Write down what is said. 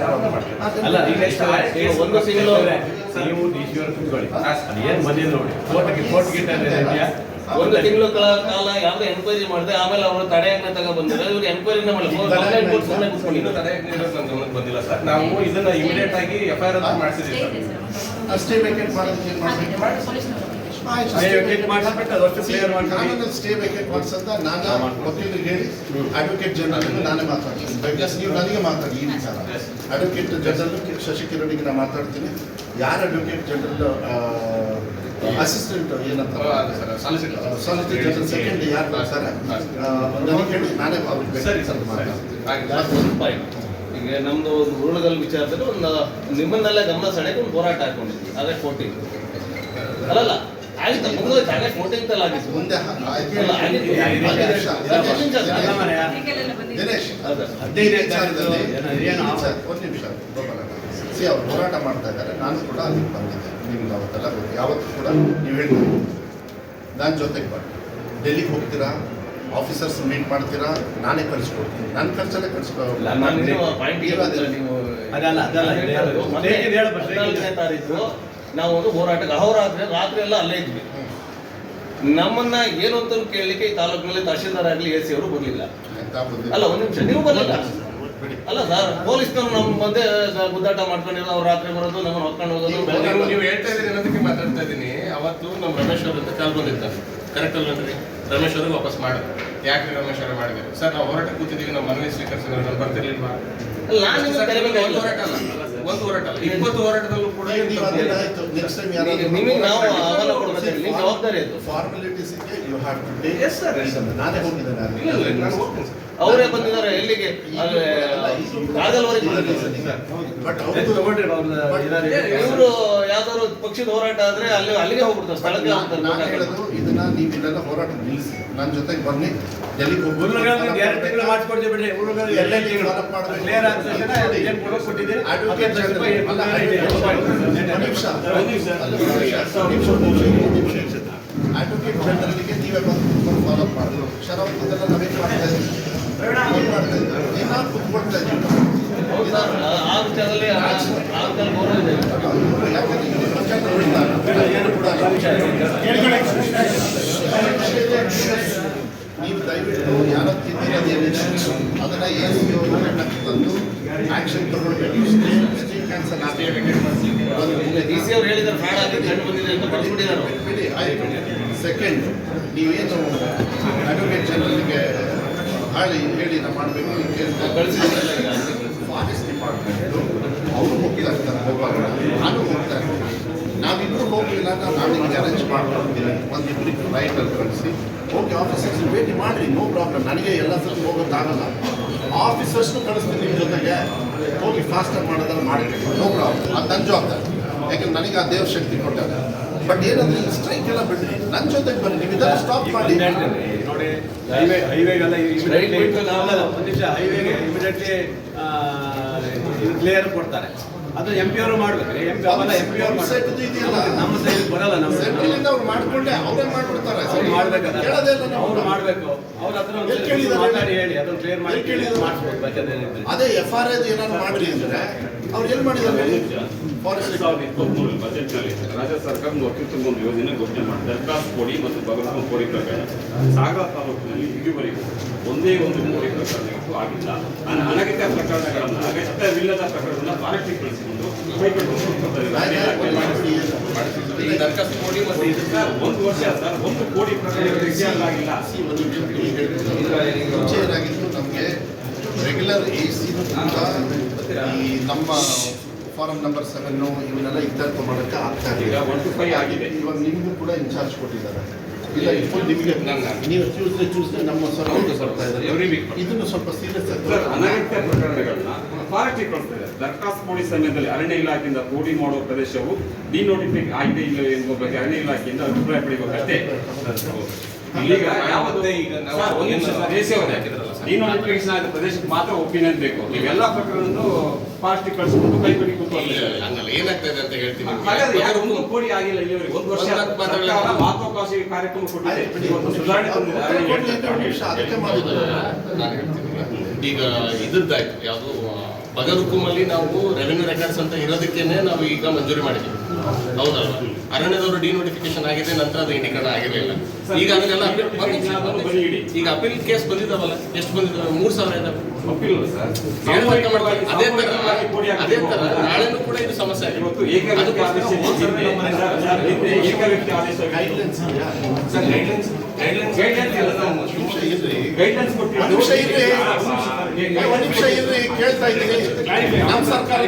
Problem ಮಾಡಿ. ಅಲ್ಲ ಈಗ ಎಷ್ಟು ಒಂದು ತಿಂಗಳು ನೀವು ಡಿ ಸಿ ಅವ್ರ ಬಂದಿಲ್ಲ ನೋಡಿ. ಗಿಟ್ಟ ಒಂದು ತಿಂಗಳ ಕಾಲ ಯಾವ್ದು ಎನ್ಕ್ವೈರಿ ಮಾಡಿದೆ ಆಮೇಲೆ ಅವರು ತಡೆಯನ್ನ ತಗ ಬಂದಿಲ್ಲ ಇವ್ರು ಎನ್ಕ್ವೈರಿನ ಮಾಡಿ ಕಂಪ್ಲೇಂಟ್ ಕೊಟ್ಟು ಸುಮ್ಮನೆ ಗಮನಕ್ಕೆ ಬಂದಿಲ್ಲ ಸರ್. ನಾವು ಇದನ್ನ ಇಮಿಡಿಯೇಟ್ ಆಗಿ ಎಫ್ ಐ ಆರ್ ಮಾಡಿಸಿದ್ದೀವಿ ಸರ್. ಅಷ್ಟೇ ವೇಕೆಂಟ್ ಮಾಡೋದಕ್ಕೆ ಆಯ್ತು, ಸ್ಟೇ ವೇಕೆಂಟ್ ಮಾಡ್ಸಂತ ನಾನು ವಕೀಲರಿಗೆ ಹೇಳಿ ಅಡ್ವೊಕೇಟ್ ಜನರಲ್ ನಾನೇ ಮಾತಾಡ್ತೀನಿ. ಬಿಕಾಸ್ ನೀವು ನನಗೆ ಮಾತಾಡಿ ಈ ವಿಚಾರ ಅಡ್ವೊಕೇಟ್ ಜನರಲ್ ಶಶಿಕಿರಣಿಗೆ ನಾನು ಮಾತಾಡ್ತೀನಿ. ಯಾರು ಅಡ್ವೊಕೇಟ್ ಜನರಲ್ ಅಸಿಸ್ಟೆಂಟ್ ಏನಂತ ಸಾಲಿಸಿಟರ್ ಜನರಲ್ ಸೆಕೆಂಡ್ ಯಾರು ಬರ್ತಾರೆ ನನಗೆ ಹೇಳಿ ನಾನೇ ಮಾತಾಡ್ತೀನಿ. ಈಗ ನಮ್ದು ಒಂದು ರೂಲ್ಗಳ ವಿಚಾರದಲ್ಲಿ ಒಂದು ನಿಮ್ಮನ್ನೆಲ್ಲ ಗಮನ ಸೆಳೆಯಕ್ಕೆ ಒಂದು ಹೋರಾಟ ಹಾಕೊಂಡಿದ್ವಿ. ಅದೇ ಕೋಟಿ ಅಲ್ಲಲ್ಲ? ಒಂದು ನಿಮಿಷ ಸಿ ಅವ್ರು ಹೋರಾಟ ಮಾಡ್ತಾ ಇದ್ದಾರೆ. ನಾನು ಕೂಡ ಅಲ್ಲಿಗೆ ಬಂದಿದ್ದೆ. ನಿಮ್ಗೆ ಅವತ್ತೆಲ್ಲ ಗೊತ್ತು. ಯಾವತ್ತೂ ಕೂಡ ನೀವು ಹೇಳ್ತೀವಿ ನಾನು ಜೊತೆಗೆ ಬನ್ನಿ ಡೆಲ್ಲಿಗೆ ಹೋಗ್ತೀರಾ? ಆಫೀಸರ್ಸ್ ಮೀಟ್ ಮಾಡ್ತೀರಾ? ನಾನೇ ಕಳಿಸ್ಕೊಡ್ತೀನಿ ನನ್ನ ಖರ್ಚಲ್ಲೇ ಕಳಿಸ್ಕೊ ನೀವು ಒಂದು ಹೋರಾಟಕ್ಕೆ ಅಹೋರಾತ್ರಿ ರಾತ್ರಿ ಎಲ್ಲ ಅಲ್ಲೇ ಇದ್ವಿ. ನಮ್ಮನ್ನ ಏನು ಅಂತ ಕೇಳಲಿಕ್ಕೆ ಈ ತಾಲೂಕಿನಲ್ಲಿ ತಹಶೀಲ್ದಾರ್ ಆಗಲಿ ಎ ಸಿ ಅವರು ಬರಲಿಲ್ಲ. ಬಂದಿದ್ದೆ. ಅಲ್ಲ ಒಂದು ನಿಮಿಷ ನೀವು ಬರಲಿಲ್ಲ? ಅಲ್ಲ ಸರ್ ಪೊಲೀಸ್ನವ್ರು ನಮ್ಮ ಮಧ್ಯೆ ಗುದ್ದಾಟ ಮಾಡ್ಕೊಂಡಿರೋ ಅವ್ರು ರಾತ್ರಿ ಬರೋದು ನಮ್ಮನ್ನು ಹೊತ್ಕೊಂಡು ಹೋಗೋದು ನೀವು ಹೇಳ್ತಾ ಇದ್ದೀರಿ ಅನ್ನೋದಕ್ಕೆ ಮಾತಾಡ್ತಾ ಇದ್ದೀನಿ. ಅವತ್ತು ನಮ್ಮ ರಮೇಶ್ ಅವ್ರ ಅಂತ ಕಾಲ್ ಬಂದಿತ್ತು. ಕರೆಕ್ಟ್ ಅಲ್ವೇನ್ರಿ ರಮೇಶ್ ಅವ್ರಿಗೆ ವಾಪಸ್ ಮಾಡಿದ್ರು ಯಾಕೆ ರಮೇಶ್ ಅವ್ರ ಮಾಡಿದ್ರು? ಸರ್ ನಾವು ಹೋರಾಟ ಕೂತಿದ್ದೀವಿ ನಮ್ಮ ಮನವಿ ಸ್ವೀಕರಿಸಿದ್ರೆ ಬರ್ತಿರ್ಲಿಲ್ವಾ? ನಾನು ಹೋರಾಟ ಅಲ್ಲ. ಒಂದು ಹೋರಾಟ ಇಪ್ಪತ್ತು ಹೋರಾಟದಲ್ಲೂ ಕೂಡ ನೆಕ್ಸ್ಟ್ ಟೈಮ್ ಈಗ ನಿಮಗೆ ನಾವು ಆಹ್ವಾನ ಕೊಡ್ಬೇಕು. ಜವಾಬ್ದಾರಿ ಅದು. Formalities you have to take yes sir. ನಾನೇ ಹೋಗಿದ್ದೇನೆ ನಾನು. ಇಲ್ಲ ಇಲ್ಲ ನಾನು ಹೋಗ್ತೀನಿ ಸರ್ ಅವರೇ ಬಂದಿದ್ದಾರೆ ಎಲ್ಲಿಗೆ ಇವರು ಯಾವ್ದಾದ್ರು ಪಕ್ಷದ ಹೋರಾಟ ಆದ್ರೆ ಅಲ್ಲಿ ಅಲ್ಲಿಗೆ ಹೋಗ್ಬಿಡ್ತಾರೆ ಸ್ಥಳಕ್ಕೆ ನಾನು ಹೋಗ್ತಾರೆ ಹೇಳೋದು ಇದನ್ನ ನೀವು ಇದೆಲ್ಲ ಹೋರಾಟ ನಿಲ್ಲಿಸಿ ನನ್ನ ಜೊತೆಗೆ ಬನ್ನಿ ಡೆಲ್ಲಿಗೆ ಹೋಗಿ ಊರುಗಳಿಗೆ ಬಂದು ತಿಂಗಳು ಮಾಡ್ಕೊಡ್ತೀವಿ ಶರತ್ ಊರುಗಳಿಗೆ ನೀವು ದಯವಿಟ್ಟು ಯಾರು ಅದನ್ನ ಏನು ತಂದು ಆಕ್ಷನ್ ತಗೊಳ್ಬೇಕು ಕ್ಯಾನ್ಸಲ್ ಸೆಕೆಂಡ್ ನೀವೇನು ಅಡ್ವೊಕೇಟ್ ಜನರಲ್ಗೆ ಹಾಳಿ ಹೇಳಿ ನಾವು ಮಾಡಬೇಕು ಫಾರೆಸ್ಟ್ ಡಿಪಾರ್ಟ್ಮೆಂಟು ಹೋಗಲಿಲ್ಲ ನಾನು ನಾಳೆ ಅರೇಂಜ್ ಮಾಡ್ಕೊಡ್ತೀನಿ. ಒಂದಿಬ್ಬರಿಗೆ ರೈಟಲ್ಲಿ ಕಳಿಸಿ. ಓಕೆ ಆಫೀಸರ್ಸ್ ಭೇಟಿ ಮಾಡಿರಿ ನೋ ಪ್ರಾಬ್ಲಮ್ ನನಗೆ ಎಲ್ಲ ಸಲ ಹೋಗೋಕ್ಕಾಗಲ್ಲ ಆಫೀಸರ್ಸ್ನು ಕಳಿಸ್ತೀನಿ ನಿಮ್ಮ ಜೊತೆಗೆ. ಹೋಗಿ ಫಾಸ್ಟಾಗಿ ಮಾಡೋದನ್ನು ಮಾಡಿರಿ. ನೋ ಪ್ರಾಬ್ಲಮ್ ಅದು ನನ್ನ ಜವಾಬ್ದಾರಿ. ಯಾಕಂದ್ರೆ ನನಗೆ ಆ ದೇವ್ರ ಶಕ್ತಿ ಕೊಟ್ಟಾಗ ಬಟ್ ಏನಂದ್ರೆ ಈ ಸ್ಟ್ರೈಕ್ ಎಲ್ಲ ಬಿಡ್ರಿ. ನನ್ನ ಜೊತೆಗೆ ಬನ್ನಿ ನೀವು ಇದನ್ನು ಸ್ಟಾಪ್ ಮಾಡಿ. ನೋಡಿ ಹೈವೇ ಹೈವೇಗೆಲ್ಲ ಒಂದು ಹೈವೇಗೆ ಇಮಿಡಿಯೇಟ್ಲಿ ಕ್ಲಿಯರ್ ಕೊಡ್ತಾರೆ. ಅದು ಎಂ ಪಿ ಅವರು ಮಾಡ್ಬೇಕು. ಎಂ ಪಿ ಅವೆಲ್ಲ ಎಂ ಪಿ ಅವರು Set ಇದು ಇದೆಯಲ್ಲ. ನಮ್ಮ ಸೈಡ್ ಬರಲ್ಲ ನಮ್ಮ ಸೆಂಟ್ರಲಿಂದ ಅವ್ರು ಮಾಡ್ಕೊಂಡೆ ಅವರೇ ಮಾಡ್ಬಿಡ್ತಾರೆ. ಅವ್ರು ಮಾಡ್ಬೇಕಲ್ಲ. ಕೇಳೋದೇ ಇಲ್ಲ ನಾವು. ಅವ್ರು ಮಾಡ್ಬೇಕು. ಅವ್ರ ಹತ್ರ ಒಂದ್ ಎಲ್ಲಿ ಸ್ವಲ್ಪ ಮಾತಾಡಿ ಹೇಳಿ ಅದನ್ನ ಕ್ಲಿಯರ್ ಮಾಡಿ? ಮಾಡಿಸ್ಬೋದು ಅದೇ ಎಫ್ ಆರ್ ಐ ಏನಾದ್ರು ಮಾಡ್ರಿ ಅಂದ್ರೆ ಅವ್ರು ಎಲ್ಲಿ ಮಾಡಿದ್ದಾರೆ? ಫಾರೆಸ್ಟ್ ಸಾವಿರದ ಇಪ್ಪತ್ಮೂರು ಬಜೆಟ್ನಲ್ಲಿ ರಾಜ್ಯ ಸರ್ಕಾರ ಒಂದು ಅತ್ಯುತ್ತಮ ಒಂದು ಯೋಜನೆ ಘೋಷಣೆ ಮಾಡಿದೆ ದರ್ಖಾಸ್ ಕೋಡಿ ಮತ್ತು ಬಗರ್ಹುಕುಂ ಕೋಡಿ ಪ್ರಕರಣ. ಸಾಗರ ತಾಲೂಕಿನಲ್ಲಿ ಇದುವರೆಗೂ ಒಂದೇ ಒಂದು ಕೋಡಿ ಪ್ರಕರಣಕ್ಕೂ ಆಗಿಲ್ಲ ಅನ- ಅನಗತ್ಯ ಪ್ರಕರಣಗಳನ್ನು ಅಗತ್ಯವಿಲ್ಲದ ಪ್ರಕರಣಗಳನ್ನು ಫಾರೆಸ್ಟ್ಗೆ ಕಳಿಸಿಕೊಂಡು ಒಂದು ವರ್ಷ ಸರ್ ಒಂದು ಕೋಟಿ ಆಗಿಲ್ಲ ಏನಾಗಿತ್ತು ನಮಗೆ ರೆಗ್ಯುಲರ್ ಎ ಸಿ ಈ ನಮ್ಮ ಫಾರಂ ನಂಬರ್ ಸೆವೆನ್ನು ಇವನ್ನೆಲ್ಲ ಇತ್ಯರ್ಥ ಮಾಡೋಕ್ಕೆ ಆಗ್ತಾ ಇಲ್ಲ. ಒನ್ ಟು ಫೈವ್ ಆಗಿದೆ. ಇವಾಗ ನಿಮಗೂ ಕೂಡ ಇನ್ಚಾರ್ಜ್ ಕೊಟ್ಟಿದ್ದಾರೆ. ಇಲ್ಲ ನಿಮಗೆ ನೀವು ಟ್ಯೂಸ್ಡೇ ನಮ್ಮ. ಬರ್ತಾ ಇದ್ದಾರೆ week. ಇದನ್ನು ಸ್ವಲ್ಪ ಸೀರಿಯಸ್ ಸರ್ ಆಗಿ ಅನಗತ್ಯ ಪ್ರಕರಣಗಳನ್ನ ಪಾರ್ಟಿ ಕೊಡ್ತಾರೆ ದರ್ಖಾಸ್ತ್ ಸಮಯದಲ್ಲಿ ಅರಣ್ಯ ಇಲಾಖೆಯಿಂದ ಕೋಡಿ ಮಾಡುವ ಪ್ರದೇಶವು ಡಿನೋಟಿಫೈ ಆಗಿದೆ ಇಲ್ಲ ಎಂಬ ಬಗ್ಗೆ ಅರಣ್ಯ ಇಲಾಖೆಯಿಂದ ಅಭಿಪ್ರಾಯ ಪಡೆಯಬೇಕಷ್ಟೇ ಈಗ ಯಾವತ್ತೇ ಮತ್ತೆ ಈಗ ನಾವು ಒಂದು ನಿಮಿಷ ಹಾಕಿದ್ರಲ್ಲ ಸರ್. ಪ್ರದೇಶಕ್ಕೆ ಮಾತ್ರ ಒಪಿನಿಯನ್ ಬೇಕು. ನೀವೆಲ್ಲ ಪ್ರಕರಣವನ್ನು ಫಾಸ್ಟ್ ಕಳಿಸ್ಕೊಂಡು ಕೈ ಕೊಡಿ ಕೂತ್ಕೊಂಡಿದ್ದಾರೆ. ಹಂಗಲ್ಲ ಏನಾಗ್ತದೆ ಅಂತ ಹೇಳ್ತೀನಿ. ಹಾಗಾದ್ರೆ ಯಾರು ಒಂದು ಕೋಟಿ ಆಗಿಲ್ಲ ಇಲ್ಲಿವರೆಗೆ ಒಂದು ವರ್ಷ ಮಹತ್ವಾಕಾಂಕ್ಷಿ ಕಾರ್ಯಕ್ರಮ ಕೊಟ್ಟಿದೆ. ಒಂದು ಸುಧಾರಣೆ. ಅದಕ್ಕೆ ಮಾಡಿದ್ರು ನಾನು ಹೇಳ್ತೀನಿ. ಈಗ ಇದ್ದದ್ದಾಯ್ತು ಯಾವುದು ಬಗರುಕುಮಲ್ಲಿ ನಾವು ರೆವೆನ್ಯೂ ರೆಕಾರ್ಡ್ಸ್ ಅಂತ ಇರೋದಕ್ಕೇನೆ ನಾವು ಈಗ ಮಂಜೂರಿ ಮಾಡಿದ್ವಿ ಹೌದಲ್ವಾ ಅರಣ್ಯದವರು ಡಿನೋಟಿಫಿಕೇಶನ್ ಆಗಿದೆ ನಂತರ ಅದು ಇಂಡಿಕೇಟ್ ಆಗಿರಲಿಲ್ಲ ಈಗ ಅದನ್ನೆಲ್ಲ. ಈಗ ಅಪೀಲ್ ಕೇಸ್ ಬಂದಿದ್ದಾವಲ್ಲ ಎಷ್ಟು ಬಂದಿದ್ದಾವೆ? ಮೂರ್ ಸಾವಿರ ಇದಾವೆ. ಅದೇ ತರ ಅದೇ ತರ ನಾಳೆನೂ ಕೂಡ ಇದು ಸಮಸ್ಯೆ ಆಗಿದೆ. ಗೈಡ್ಲೈನ್ಸ್ ಒಂದ್ ನಿಮಿಷ ಇರ್ರಿ. ಕೇಳ್ತಾ ನಮ್ಮ ಸರ್ಕಾರ